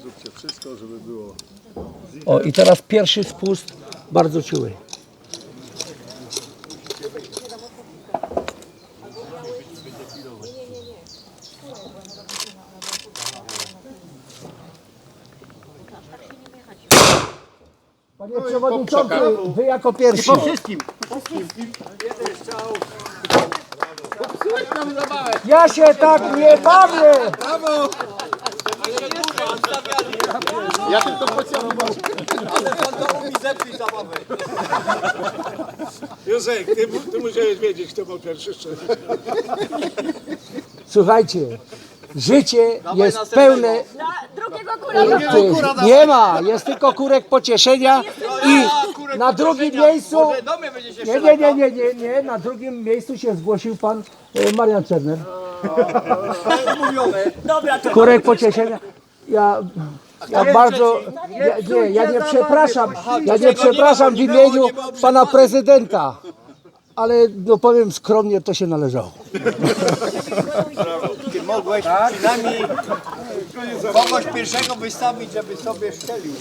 Zróbcie wszystko, żeby było O i teraz pierwszy spust, bardzo czuły. Panie Przewodniczący, Wy jako pierwsi. wszystkim. Ja się tak nie bawię! Ja tylko pociągnę. Józek, ty, ty musiałeś wiedzieć, kto był pierwszy strzał. Słuchajcie, życie jest pełne Na drugiego kula nie ma, jest tylko kurek pocieszenia i na drugim miejscu nie, nie, nie, nie, nie, nie, na drugim miejscu się zgłosił pan e, Marian Czerner. Dobra, to Kurek pocieszenia. Ja, ja bardzo, ja, nie, ja nie przepraszam, ja nie przepraszam w imieniu pana prezydenta, ale no powiem skromnie, to się należało. Ty mogłeś przynajmniej kogoś pierwszego wystawić, żeby sobie szczelił.